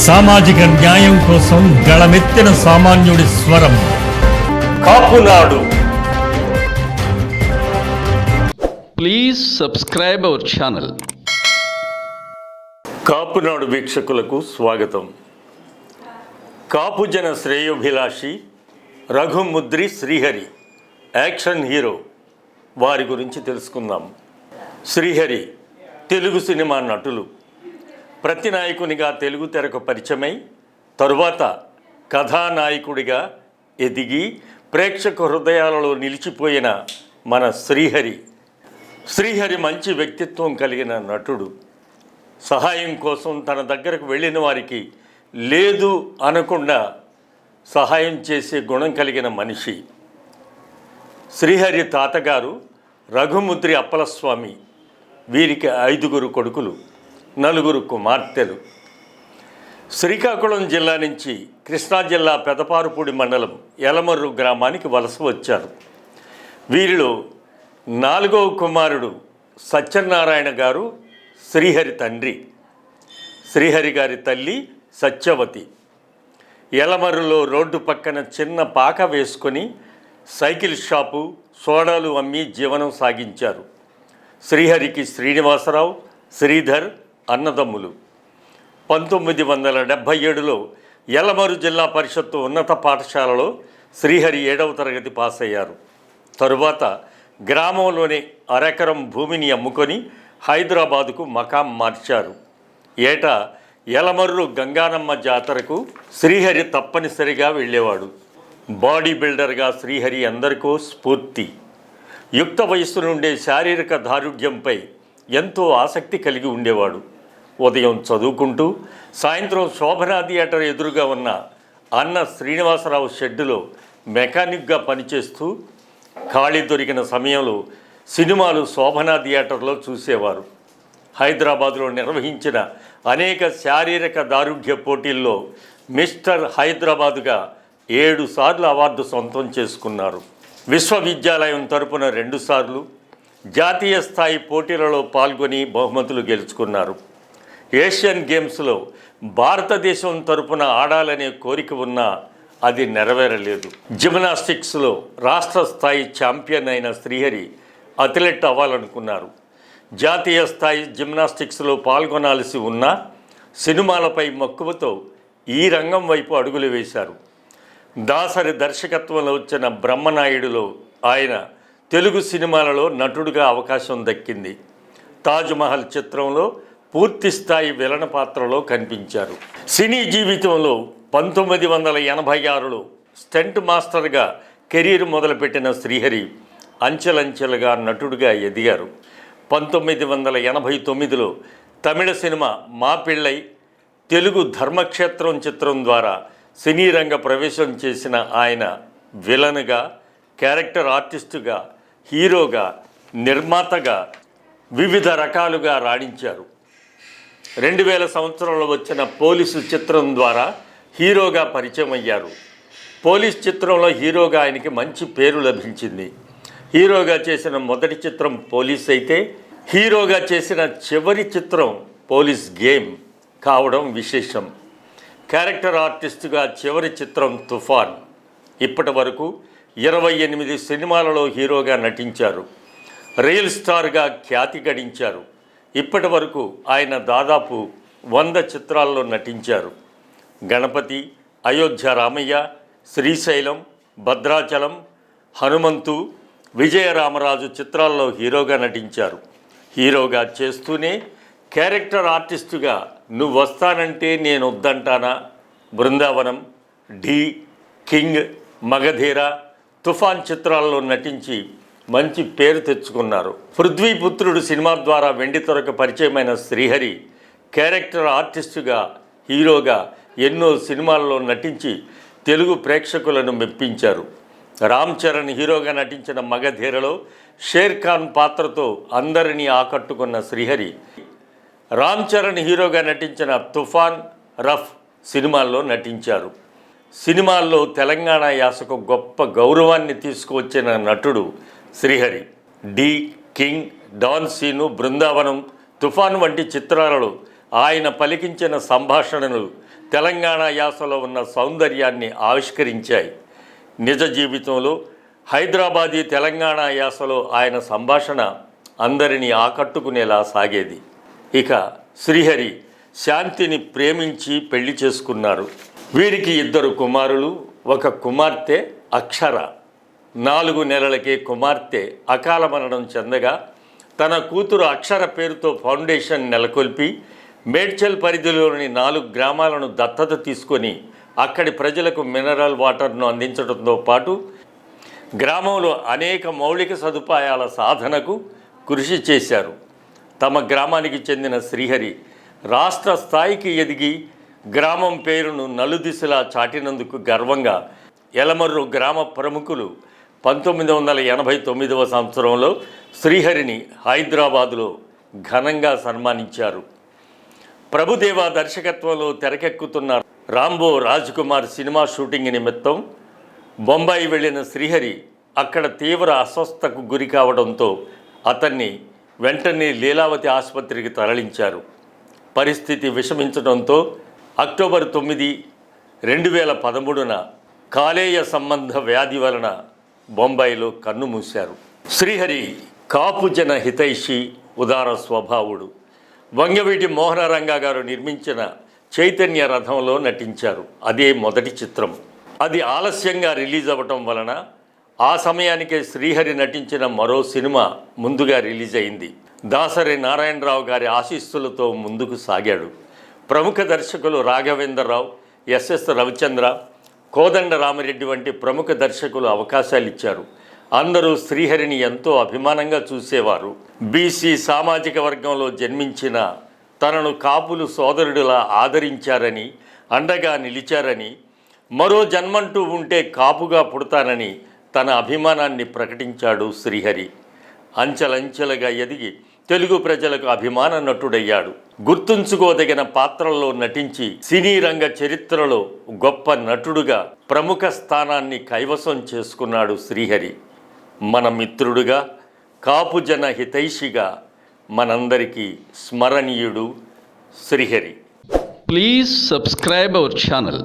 సామాజిక న్యాయం కోసం గళమెత్తిన సామాన్యుడి స్వరం. Kapunadu Please subscribe our channel. Kapunadu వీక్షకులకు స్వాగతం. కాపుజన శ్రేయోభిలాషి రఘుముద్రి శ్రీహరి యాక్షన్ హీరో వారి గురించి తెలుసుకుందాం. శ్రీహరి తెలుగు సినిమా నటులు. ప్రతి నాయకునిగా తెలుగు తెరకు పరిచయమై తరువాత కథానాయకుడిగా ఎదిగి ప్రేక్షక హృదయాలలో నిలిచిపోయిన మన శ్రీహరి. శ్రీహరి మంచి వ్యక్తిత్వం కలిగిన నటుడు. సహాయం కోసం తన దగ్గరకు వెళ్ళిన వారికి లేదు అనకుండా సహాయం చేసే గుణం కలిగిన మనిషి. శ్రీహరి తాతగారు రఘుముద్రి అప్పలస్వామి వీరికి ఐదుగురు కొడుకులు. నలుగురు కుమార్తెలు. శ్రీకాకుళం జిల్లా నుంచి కృష్ణా జిల్లా పెదపారుపూడి మండలం యలమర్రు గ్రామానికి వలస వచ్చారు. వీరిలో నాలుగవ కుమారుడు సత్యనారాయణ గారు శ్రీహరి తండ్రి. శ్రీహరి గారి తల్లి సత్యవతి. ఎలమరులో రోడ్డు పక్కన చిన్న పాక వేసుకొని సైకిల్ షాపు సోడాలు అమ్మి జీవనం సాగించారు. శ్రీహరికి శ్రీనివాసరావు శ్రీధర్ అన్నదమ్ములు. పంతొమ్మిది వందల డెబ్భై ఏడులో యలమరు జిల్లా పరిషత్తు ఉన్నత పాఠశాలలో శ్రీహరి ఏడవ తరగతి పాస్ అయ్యారు తరువాత గ్రామంలోని అరెకరం భూమిని అమ్ముకొని హైదరాబాదుకు మకాం మార్చారు. ఏటా యలమర్రు గంగానమ్మ జాతరకు శ్రీహరి తప్పనిసరిగా వెళ్ళేవాడు. బాడీ బిల్డర్గా శ్రీహరి అందరికో స్ఫూర్తి. యుక్త వయస్సు నుండే శారీరక దారుఢ్యంపై ఎంతో ఆసక్తి కలిగి ఉండేవాడు. ఉదయం చదువుకుంటూ సాయంత్రం శోభనా థియేటర్ ఎదురుగా ఉన్న అన్న శ్రీనివాసరావు షెడ్డులో మెకానిక్గా పనిచేస్తూ ఖాళీ దొరికిన సమయంలో సినిమాలు శోభనా థియేటర్లో చూసేవారు. హైదరాబాద్లో నిర్వహించిన అనేక శారీరక దారుఢ్య పోటీల్లో మిస్టర్ హైదరాబాదుగా ఏడు సార్లు అవార్డు సొంతం చేసుకున్నారు. విశ్వవిద్యాలయం తరపున రెండుసార్లు జాతీయ స్థాయి పోటీలలో పాల్గొని బహుమతులు గెలుచుకున్నారు. ఏషియన్ గేమ్స్లో భారతదేశం తరపున ఆడాలనే కోరిక ఉన్నా అది నెరవేరలేదు. జిమ్నాస్టిక్స్లో రాష్ట్ర స్థాయి ఛాంపియన్ అయిన శ్రీహరి అథ్లెట్ అవ్వాలనుకున్నారు. జాతీయ స్థాయి జిమ్నాస్టిక్స్లో పాల్గొనాల్సి ఉన్నా సినిమాలపై మక్కువతో ఈ రంగం వైపు అడుగులు వేశారు. దాసరి దర్శకత్వంలో వచ్చిన బ్రహ్మనాయుడులో ఆయన తెలుగు సినిమాలలో నటుడిగా అవకాశం దక్కింది. తాజ్మహల్ చిత్రంలో పూర్తిస్థాయి విలన పాత్రలో కనిపించారు. సినీ జీవితంలో పంతొమ్మిది వందల ఎనభై ఆరులో స్టంట్ మాస్టర్గా కెరీర్ మొదలుపెట్టిన శ్రీహరి అంచెలంచెలుగా నటుడిగా ఎదిగారు. పంతొమ్మిది వందల ఎనభై తొమ్మిదిలో తమిళ సినిమా మా పిళ్ళై తెలుగు ధర్మక్షేత్రం చిత్రం ద్వారా సినీ రంగ ప్రవేశం చేసిన ఆయన విలన్గా క్యారెక్టర్ ఆర్టిస్టుగా హీరోగా నిర్మాతగా వివిధ రకాలుగా రాణించారు. రెండు వేల సంవత్సరంలో వచ్చిన పోలీసు చిత్రం ద్వారా హీరోగా పరిచయం అయ్యారు. పోలీస్ చిత్రంలో హీరోగా ఆయనకి మంచి పేరు లభించింది. హీరోగా చేసిన మొదటి చిత్రం పోలీస్ అయితే హీరోగా చేసిన చివరి చిత్రం పోలీస్ గేమ్ కావడం విశేషం. క్యారెక్టర్ ఆర్టిస్టుగా చివరి చిత్రం తుఫాన్. ఇప్పటి వరకు ఇరవై ఎనిమిది సినిమాలలో హీరోగా నటించారు. రియల్ స్టార్గా ఖ్యాతి గడించారు. ఇప్పటి వరకు ఆయన దాదాపు వంద చిత్రాల్లో నటించారు. గణపతి అయోధ్య రామయ్య శ్రీశైలం భద్రాచలం హనుమంతు విజయరామరాజు చిత్రాల్లో హీరోగా నటించారు. హీరోగా చేస్తూనే క్యారెక్టర్ ఆర్టిస్టుగా నువ్వు వస్తానంటే నేను వద్దంటానా బృందావనం ఢీ కింగ్ మగధీర తుఫాన్ చిత్రాల్లో నటించి మంచి పేరు తెచ్చుకున్నారు. పృథ్వీపుత్రుడు సినిమా ద్వారా వెండి తొరకు పరిచయమైన శ్రీహరి క్యారెక్టర్ ఆర్టిస్టుగా హీరోగా ఎన్నో సినిమాల్లో నటించి తెలుగు ప్రేక్షకులను మెప్పించారు. రామ్ చరణ్ హీరోగా నటించిన మగధీరలో షేర్ ఖాన్ పాత్రతో అందరినీ ఆకట్టుకున్న శ్రీహరి రామ్ చరణ్ హీరోగా నటించిన తుఫాన్ రఫ్ సినిమాల్లో నటించారు. సినిమాల్లో తెలంగాణ యాసకు గొప్ప గౌరవాన్ని తీసుకువచ్చిన నటుడు Srihari D. King don Seenu Brindavanam Toofan వంటి చిత్రాలలో ఆయన పలికించిన సంభాషణలు తెలంగాణ యాసలో ఉన్న సౌందర్యాన్ని ఆవిష్కరించాయి. నిజ జీవితంలో హైదరాబాదీ తెలంగాణ యాసలో ఆయన సంభాషణ అందరినీ ఆకట్టుకునేలా సాగేది. ఇక శ్రీహరి శాంతిని ప్రేమించి పెళ్ళి చేసుకున్నారు. వీరికి ఇద్దరు కుమారులు ఒక కుమార్తె అక్షర. నాలుగు నెలలకే కుమార్తె అకాల మరణం చెందగా తన కూతురు అక్షర పేరుతో ఫౌండేషన్ నెలకొల్పి మేడ్చల్ పరిధిలోని నాలుగు గ్రామాలను దత్తత తీసుకొని అక్కడి ప్రజలకు మినరల్ వాటర్ను అందించడంతో పాటు గ్రామంలో అనేక మౌలిక సదుపాయాల సాధనకు కృషి చేశారు. తమ గ్రామానికి చెందిన శ్రీహరి రాష్ట్ర స్థాయికి ఎదిగి గ్రామం పేరును నలుదిశలా చాటినందుకు గర్వంగా ఎలమర్రు గ్రామ ప్రముఖులు పంతొమ్మిది వందల ఎనభై తొమ్మిదవ సంవత్సరంలో శ్రీహరిని హైదరాబాదులో ఘనంగా సన్మానించారు. ప్రభుదేవ దర్శకత్వంలో తెరకెక్కుతున్న రాంబో రాజ్కుమార్ సినిమా షూటింగ్ నిమిత్తం బొంబాయి వెళ్ళిన శ్రీహరి అక్కడ తీవ్ర అస్వస్థకు గురి కావడంతో అతన్ని వెంటనే లీలావతి ఆసుపత్రికి తరలించారు. పరిస్థితి విషమించడంతో అక్టోబర్ తొమ్మిది రెండు వేల పదమూడున కాలేయ సంబంధ వ్యాధి వలన బొంబాయిలో కన్ను మూశారు. శ్రీహరి కాపు జన హితైషి ఉదార స్వభావుడు. వంగవీటి మోహనరంగా గారు నిర్మించిన చైతన్య రథంలో నటించారు. అదే మొదటి చిత్రం. అది ఆలస్యంగా రిలీజ్ అవ్వటం వలన ఆ సమయానికే శ్రీహరి నటించిన మరో సినిమా ముందుగా రిలీజ్ అయింది. దాసరి నారాయణరావు గారి ఆశీస్సులతో ముందుకు సాగాడు. ప్రముఖ దర్శకులు రాఘవేంద్రరావు ఎస్ఎస్ రవిచంద్ర కోదండ రామిరెడ్డి వంటి ప్రముఖ దర్శకులు అవకాశాలు ఇచ్చారు. అందరూ శ్రీహరిని ఎంతో అభిమానంగా చూసేవారు. బీసీ సామాజిక వర్గంలో జన్మించిన తనను కాపులు సోదరుడిలా ఆదరించారని అండగా నిలిచారని మరో జన్మంటూ ఉంటే కాపుగా పుడతానని తన అభిమానాన్ని ప్రకటించాడు శ్రీహరి. అంచెలంచెలుగా ఎదిగి తెలుగు ప్రజలకు అభిమాన నటుడయ్యాడు. గుర్తుంచుకోదగిన పాత్రల్లో నటించి సినీ రంగ చరిత్రలో గొప్ప నటుడుగా ప్రముఖ స్థానాన్ని కైవసం చేసుకున్నాడు శ్రీహరి. మన మిత్రుడుగా కాపు జన హితైషిగా మనందరికీ స్మరణీయుడు Srihari. Please subscribe our channel